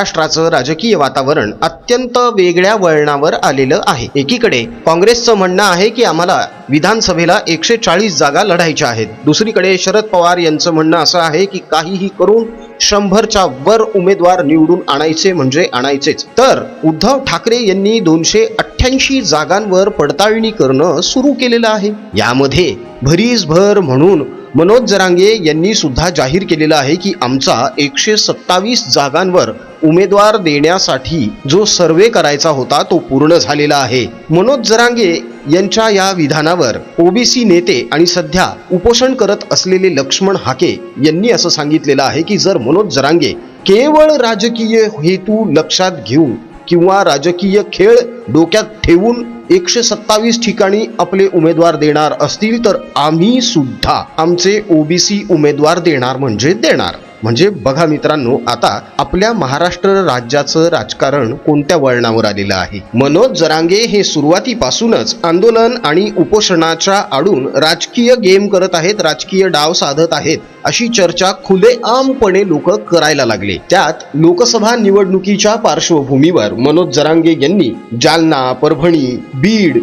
महाराष्ट्राचं राजकीय वातावरण अत्यंत वेगळ्या वळणावर आलेलं आहे. एकीकडे काँग्रेसचं म्हणणं आहे की आम्हाला विधानसभेला एकशे चाळीस जागा लढायच्या आहेत. दुसरीकडे शरद पवार यांचं म्हणणं असं आहे की काहीही करून शंभरच्या वर उमेदवार निवडून आणायचे म्हणजे आणायचेच. तर उद्धव ठाकरे यांनी दोनशे अठ्ठ्याऐंशी जागांवर पडताळणी करणं सुरू केलेलं आहे. यामध्ये भरीसभर म्हणून मनोज जरांगे यांनी सुद्धा जाहीर केलेलं आहे की आमचा एकशे सत्तावीस जागांवर उमेदवार देण्यासाठी जो सर्वे करायचा होता तो पूर्ण झालेला आहे. मनोज जरांगे यांच्या या विधानावर ओबीसी नेते आणि सध्या उपोषण करत असलेले लक्ष्मण हाके यांनी असं सांगितलेलं आहे की जर मनोज जरांगे केवळ राजकीय हेतू लक्षात घेऊन किंवा राजकीय खेळ डोक्यात ठेवून एकशे सत्तावीस ठिकाणी आपले उमेदवार देणार असतील तर आम्ही सुद्धा आमचे ओबीसी उमेदवार देणार म्हणजे देणार. म्हणजे बघा मित्रांनो आता आपल्या महाराष्ट्र राज्याचं राजकारण कोणत्या वळणावर आलेलं आहे? मनोज जरांगे हे सुरुवातीपासूनच आंदोलन आणि उपोषणाच्या आडून राजकीय गेम करत आहेत राजकीय डाव साधत आहेत अशी चर्चा खुलेआमपणे लोक करायला लागले. त्यात लोकसभा निवडणुकीच्या पार्श्वभूमीवर मनोज जरांगे यांनी जालना परभणी बीड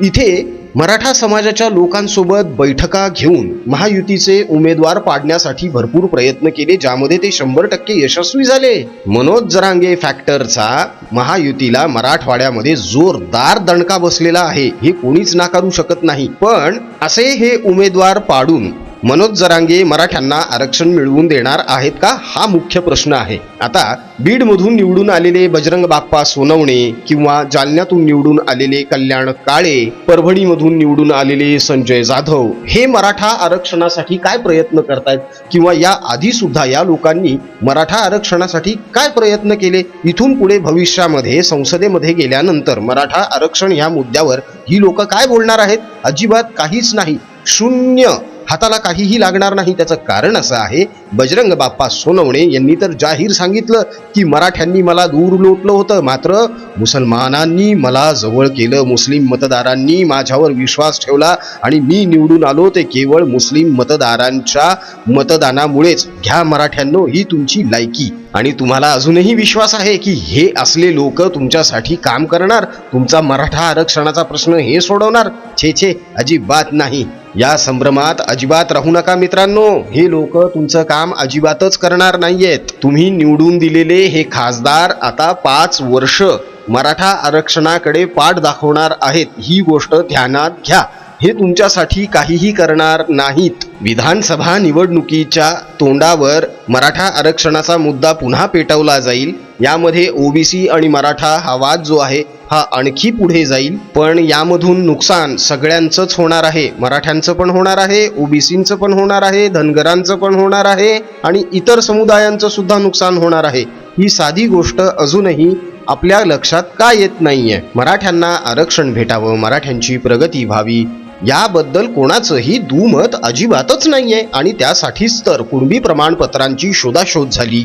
इथे मराठा समाजाच्या लोकांसोबत बैठका घेऊन महायुतीचे उमेदवार पाडण्यासाठी भरपूर प्रयत्न केले ज्यामध्ये ते शंभर टक्के यशस्वी झाले. मनोज जरांगे फॅक्टरचा महायुतीला मराठवाड्यामध्ये जोरदार दणका बसलेला आहे. हे कोणीच नाकारू शकत नाही. पण असे हे उमेदवार पाडून मनोज जरांगे मराठ्यांना आरक्षण मिळवून देणार आहेत का? हा मुख्य प्रश्न आहे. आता बीडमधून निवडून आलेले बजरंग बाप्पा सोनवणे किंवा जालन्यातून निवडून आलेले कल्याण काळे परभणीमधून निवडून आलेले संजय जाधव हे मराठा आरक्षणासाठी काय प्रयत्न करतायत? किंवा या आधी सुद्धा या लोकांनी मराठा आरक्षणासाठी काय प्रयत्न केले? इथून पुढे भविष्यामध्ये संसदेमध्ये गेल्यानंतर मराठा आरक्षण या मुद्द्यावर ही लोक काय बोलणार आहेत? अजिबात काहीच नाही. शून्य हाताला काहीही लागणार नाही. त्याचं कारण असं आहे बजरंग बाप्पा सोनवणे यांनी तर जाहीर सांगितलं की मराठ्यांनी मला दूर लोटलं होतं. मात्र मुसलमानांनी मला जवळ केलं मुस्लिम मतदारांनी माझ्यावर विश्वास ठेवला आणि मी निवडून आलो ते केवळ मुस्लिम मतदारांच्या मतदानामुळेच. घ्या मराठ्यांनो ही तुमची लायकी. आणि तुम्हाला अजूनही विश्वास आहे की हे असले लोक तुमच्यासाठी काम करणार? तुमचा मराठा आरक्षणाचा प्रश्न हे सोडवणार? छे छे अजिबात नाही. या संभ्रमात अजिबात राहू नका मित्रांनो. हे लोक तुमचं काम अजिबातच करणार नाहीयेत. तुम्ही निवडून दिलेले हे खासदार आता पाच वर्ष मराठा आरक्षणाकडे पाठ दाखवणार आहेत. ही गोष्ट ध्यानात घ्या. हे तुमच्यासाठी काहीही करणार नाहीत. विधानसभा निवडणुकीच्या तोंडावर मराठा आरक्षणाचा मुद्दा पुन्हा पेटवला जाईल. यामध्ये ओबीसी आणि मराठा हा वाद जो आहे हा आणखी पुढे जाईल. पण यामधून नुकसान सगळ्यांचंच होणार आहे. मराठ्यांचं पण होणार आहे ओबीसींचं पण होणार आहे धनगरांचं पण होणार आहे आणि इतर समुदायांचं सुद्धा नुकसान होणार आहे. ही साधी गोष्ट अजूनही आपल्या लक्षात का येत नाहीये? मराठ्यांना आरक्षण भेटावं मराठ्यांची प्रगती व्हावी याबद्दल कोणाचंही दुमत अजिबातच नाहीये. आणि त्यासाठीच तर कुणबी प्रमाणपत्रांची शोधाशोध झाली.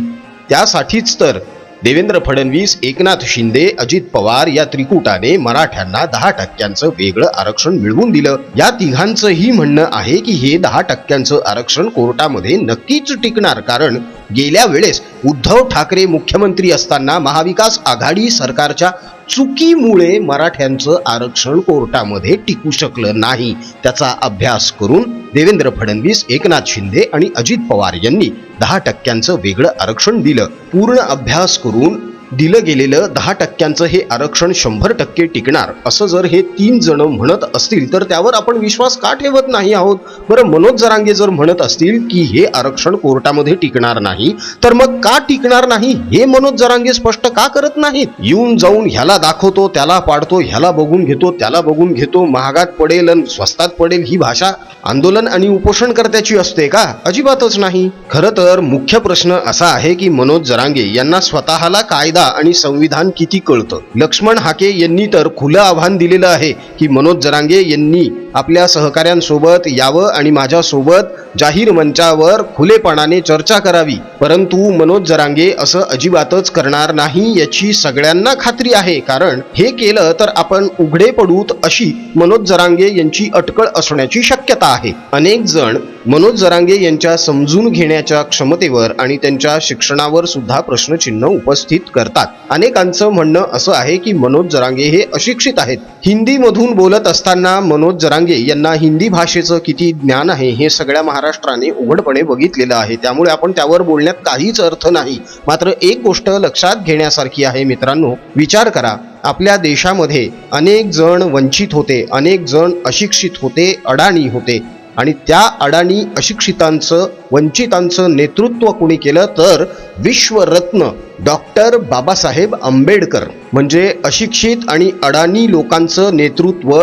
त्यासाठीच तर देवेंद्र फडणवीस एकनाथ शिंदे अजित पवार या त्रिकुटाने मराठ्यांना दहा टक्क्यांचं वेगळं आरक्षण मिळवून दिलं. या तिघांचंही म्हणणं आहे की हे दहा टक्क्यांचं आरक्षण कोर्टामध्ये नक्कीच टिकणार. कारण गेल्या वेळेस उद्धव ठाकरे मुख्यमंत्री असताना महाविकास आघाडी सरकारच्या चुकीमुळे मराठ्यांचं आरक्षण कोर्टामध्ये टिकू शकलं नाही. त्याचा अभ्यास करून देवेंद्र फडणवीस एकनाथ शिंदे आणि अजित पवार यांनी दहा टक्क्यांचं वेगळं आरक्षण दिलं. पूर्ण अभ्यास करून दिलं गेलेलं दहा टक्क्यांचं हे आरक्षण शंभर टक्के टिकणार. असं जर हे तीन जण म्हणत असतील तर त्यावर आपण विश्वास का ठेवत नाही आहोत? बरं मनोज जरांगे जर म्हणत असतील की हे आरक्षण कोर्टामध्ये टिकणार नाही तर मग का टिकणार नाही? हे मनोज जरांगे स्पष्ट का करत नाहीत? येऊन जाऊन ह्याला दाखवतो त्याला पाडतो ह्याला बघून घेतो त्याला बघून घेतो महागात पडेल आणि स्वस्तात पडेल ही भाषा आंदोलन आणि उपोषणकर्त्याची असते का? अजिबातच नाही. खरं तर मुख्य प्रश्न असा आहे की मनोज जरांगे यांना स्वतःला कायदा आणि संविधान किती कळतं? लक्ष्मण हाके यांनी तर खुलं आव्हान दिलेलं आहे की मनोज जरांगे यांनी आपल्या सहकाऱ्यांसोबत यावं आणि माझ्यासोबत जाहीर मंचावर खुलेपणाने चर्चा करावी. परंतु मनोज जरांगे असं अजिबातच करणार नाही याची सगळ्यांना खात्री आहे. कारण हे केलं तर आपण उघडे पडूत अशी मनोज जरांगे यांची अटकळ असण्याची शक्यता आहे. अनेक जण मनोज जरांगे यांच्या समजून घेण्याच्या क्षमतेवर आणि त्यांच्या शिक्षणावर सुद्धा प्रश्नचिन्ह उपस्थित करतात. अनेकांचं म्हणणं असं आहे की मनोज जरांगे हे अशिक्षित आहेत. हिंदीमधून बोलत असताना मनोज जरांगे यांना हिंदी भाषेचं किती ज्ञान आहे हे सगळ्या महाराष्ट्राने उघडपणे बघितलेलं आहे. त्यामुळे आपण त्यावर बोलण्यात काहीच अर्थ नाही. मात्र एक गोष्ट लक्षात घेण्यासारखी आहे मित्रांनो विचार करा. आपल्या देशामध्ये अनेक जण वंचित होते अनेक जण अशिक्षित होते अडाणी होते. आणि त्या अडाणी अशिक्षितांचं वंचितांचं नेतृत्व कोणी केलं तर विश्वरत्न डॉक्टर बाबासाहेब आंबेडकर. म्हणजे अशिक्षित आणि अडाणी लोकांचं नेतृत्व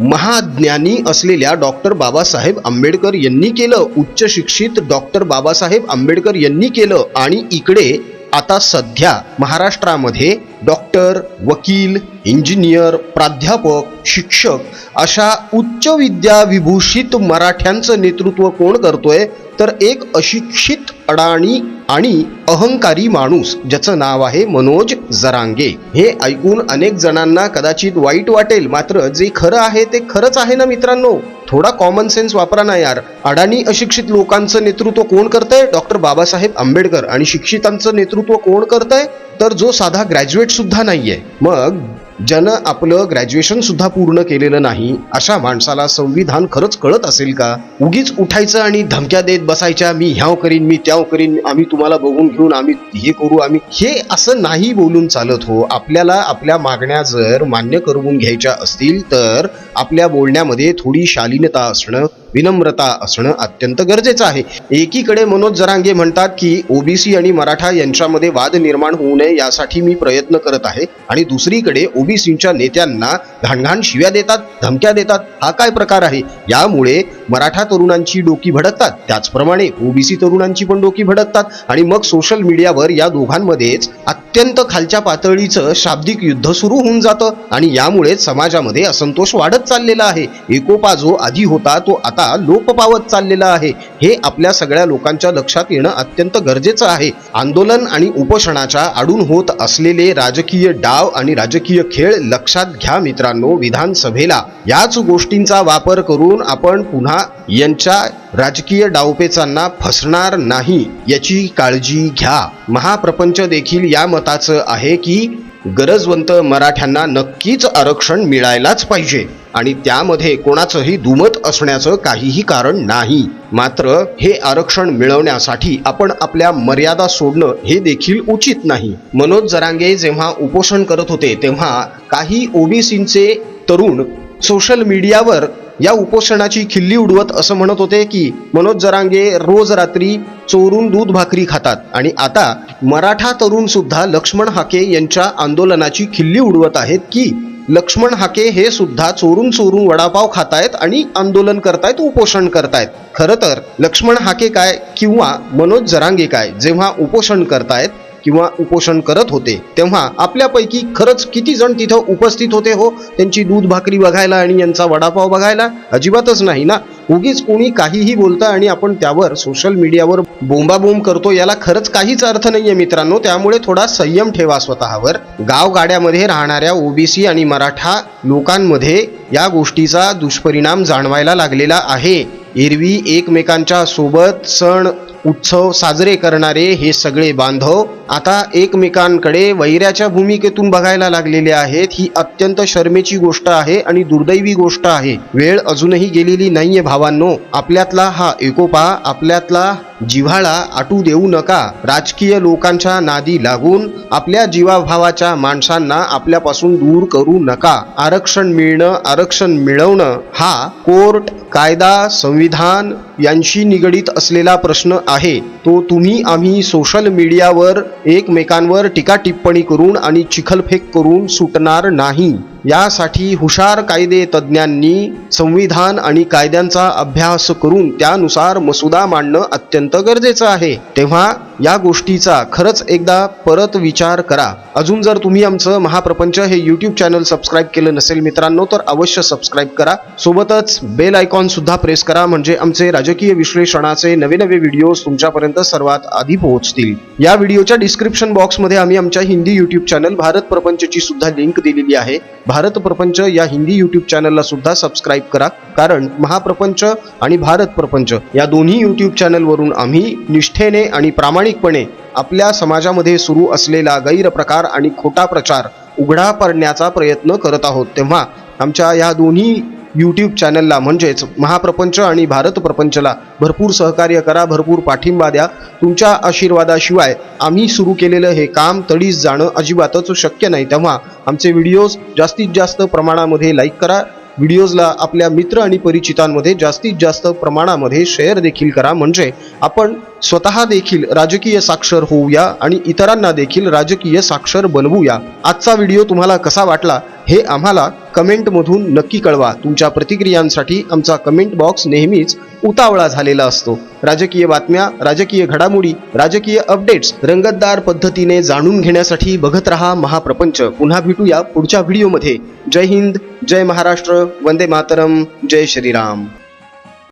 महाज्ञानी असलेल्या डॉक्टर बाबासाहेब आंबेडकर यांनी केलं. उच्च शिक्षित डॉक्टर बाबासाहेब आंबेडकर यांनी केलं. आणि इकडे आता सध्या महाराष्ट्रामध्ये डॉक्टर वकील इंजिनियर प्राध्यापक शिक्षक अशा उच्च विद्या विभूषित मराठ्यांचं नेतृत्व कोण करतोय? तर एक अशिक्षित अडाणी आणि अहंकारी माणूस ज्याचं नाव आहे मनोज जरांगे. हे ऐकून अनेक जणांना कदाचित वाईट वाटेल मात्र जे खरं आहे ते खरंच आहे ना मित्रांनो? थोडा कॉमन सेन्स वापरा ना यार. अडाणी अशिक्षित लोकांचं नेतृत्व कोण करतंय? डॉक्टर बाबासाहेब आंबेडकर. आणि शिक्षितांचं नेतृत्व कोण करतंय? तर जो साधा ग्रॅज्युएट सुद्धा नाहीये. मग ज्यानं आपलं ग्रॅज्युएशन सुद्धा पूर्ण केलेलं नाही अशा माणसाला संविधान खरंच कळत असेल का? उगीच उठायचं आणि धमक्या देत बसायच्या मी ह्याव करीन मी त्याव करीन आम्ही तुम्हाला बघून घेऊन आम्ही हे करू आम्ही हे असं नाही बोलून चालत हो. आपल्याला आपल्या मागण्या जर मान्य करून घ्यायच्या असतील तर आपल्या बोलण्यामध्ये थोडी शालीनता असणं विनम्रता असणं अत्यंत गरजेचं आहे. एकीकडे मनोज जरांगे म्हणतात की ओबीसी आणि मराठा यांच्यामध्ये वाद निर्माण होऊ नये यासाठी मी प्रयत्न करत आहे आणि दुसरीकडे ओबीसीच्या नेत्यांना घाणघाण शिव्या देतात धमक्या देतात हा काय प्रकार आहे? यामुळे मराठा तरुणांची डोकी भडकतात. त्याचप्रमाणे ओबीसी तरुणांची पण डोकी भडकतात आणि मग सोशल मीडियावर या दोघांमध्येच अत्यंत खालच्या पातळीचं शाब्दिक युद्ध सुरू होऊन जातं आणि यामुळे समाजामध्ये असंतोष वाढत चाललेला आहे. एकोपा जो आधी होता तो आता लोप पावत चाललेला आहे. हे आपल्या सगळ्या लोकांच्या लक्षात येणं अत्यंत गरजेचं आहे. आंदोलन आणि उपोषणाच्या आडून होत असलेले राजकीय डाव आणि राजकीय खेळ लक्षात घ्या मित्रांनो विधानसभेला. याच गोष्टींचा वापर करून आपण पुन्हा यांच्या राजकीय डावपेचांना फसणार नाही याची काळजी घ्या. महाप्रपंच देखील या मताचं आहे की गरजवंत मराठ्यांना नक्कीच आरक्षण मिळायलाच पाहिजे आणि त्यामध्ये कोणाचंही दुमत असण्याचं काहीही कारण नाही. मात्र हे आरक्षण मिळवण्यासाठी आपण आपल्या मर्यादा सोडणं हे देखील उचित नाही. मनोज जरांगे जेव्हा उपोषण करत होते तेव्हा काही ओबीसींचे तरुण सोशल मीडियावर या उपोषणाची खिल्ली उडवत असं म्हणत होते की मनोज जरांगे रोज रात्री चोरून दूध भाकरी खातात आणि आता मराठा तरुण सुद्धा लक्ष्मण हाके यांच्या आंदोलनाची खिल्ली उडवत आहेत की लक्ष्मण हाके हे सुद्धा चोरून चोरून वडापाव खातायत आणि आंदोलन करतायत उपोषण करतायत. खरं तर लक्ष्मण हाके काय किंवा मनोज जरांगे काय जेव्हा उपोषण करतायत किंवा उपोषण करत होते तेव्हा आपल्यापैकी खरंच किती जण तिथं उपस्थित होते हो? त्यांची दूध भाकरी बघायला आणि यांचा वडापाव बघायला अजिबातच नाही ना? उगीच कोणी काहीही बोलतं आणि आपण त्यावर सोशल मीडियावर बोंबाबोंब करतो याला खरंच काहीच अर्थ नाहीये मित्रांनो. त्यामुळे थोडा संयम ठेवा स्वतःवर. गावगाड्यामध्ये राहणाऱ्या ओबीसी आणि मराठा लोकांमध्ये या गोष्टीचा दुष्परिणाम जाणवायला लागलेला आहे. एरवी एकमेकांच्या सोबत सण उत्सव साजरे करणारे हे सगळे बांधव आता एकमेकांकडे वैऱ्याच्या भूमिकेतून बघायला लागलेले आहेत. ही अत्यंत शर्मेची गोष्ट आहे आणि दुर्दैवी गोष्ट आहे. वेळ अजूनही गेलेली नाहीये भावांनो. आपल्यातला हा एकोपा आपल्यातला जिव्हाळा आटू देऊ नका. राजकीय लोकांच्या नादी लागून आपल्या जीवाभावाच्या माणसांना आपल्यापासून दूर करू नका. आरक्षण मिळणं आरक्षण मिळवणं हा कोर्ट कायदा संविधान यांशी निगडीत असलेला प्रश्न आहे. तो तुम्ही आम्ही सोशल मीडियावर एकमेकांवर टीका टिप्पणी करून आणि चिखलफेक करून सुटणार नाही. यासाठी हुशार कायदे तज्ज्ञांनी संविधान आणि कायद्यांचा अभ्यास करून त्यानुसार मसुदा मांडणं अत्यंत गरजेचं आहे. तेव्हा या गोष्टीचा खरंच एकदा परत विचार करा. अजून जर तुम्ही आमचं महाप्रपंच हे यूट्यूब चॅनल सबस्क्राईब केलं नसेल मित्रांनो तर अवश्य सबस्क्राईब करा. सोबतच बेल आयकॉन सुद्धा प्रेस करा म्हणजे आमचे राजकीय विश्लेषणाचे नवे नवे व्हिडिओज तुमच्यापर्यंत सर्वात आधी पोहोचतील. या व्हिडिओच्या डिस्क्रिप्शन बॉक्समध्ये आम्ही आमच्या हिंदी यूट्यूब चॅनल भारत प्रपंचची सुद्धा लिंक दिलेली आहे. भारत प्रपंच या हिंदी यूट्यूब चॅनलला सुद्धा सबस्क्राईब करा कारण महाप्रपंच आणि भारत प्रपंच या दोन्ही यूट्यूब चॅनलवरून आम्ही निष्ठेने आणि प्रामाणिक प्रामाणिकपणे आपल्या समाजामध्ये सुरू असलेला गैरप्रकार आणि खोटा प्रचार उघडा पडण्याचा प्रयत्न करत आहोत. तेव्हा आमच्या या दोन्ही यूट्यूब चॅनलला म्हणजेच महाप्रपंच आणि भारत प्रपंचला भरपूर सहकार्य करा भरपूर पाठिंबा द्या. तुमच्या आशीर्वादाशिवाय आम्ही सुरू केलेलं हे काम तडीस जाणं अजिबातच शक्य नाही. तेव्हा आमचे व्हिडिओज जास्तीत जास्त प्रमाणामध्ये लाईक करा. व्हिडिओजला आपल्या मित्र आणि परिचितांमध्ये जास्तीत जास्त प्रमाणामध्ये शेअर देखील करा. म्हणजे आपण स्वतः देखील राजकीय साक्षर होऊया आणि इतरांना देखील राजकीय साक्षर बनवूया. आजचा व्हिडिओ तुम्हाला कसा वाटला हे आम्हाला कमेंटमधून नक्की कळवा. तुमच्या प्रतिक्रियांसाठी आमचा कमेंट बॉक्स नेहमीच उतावळा झालेला असतो. राजकीय बातम्या राजकीय घडामोडी राजकीय अपडेट्स रंगतदार पद्धतीने जाणून घेण्यासाठी बघत रहा महाप्रपंच. पुन्हा भेटूया पुढच्या व्हिडिओमध्ये. जय हिंद जय महाराष्ट्र वंदे मातरम जय श्रीराम.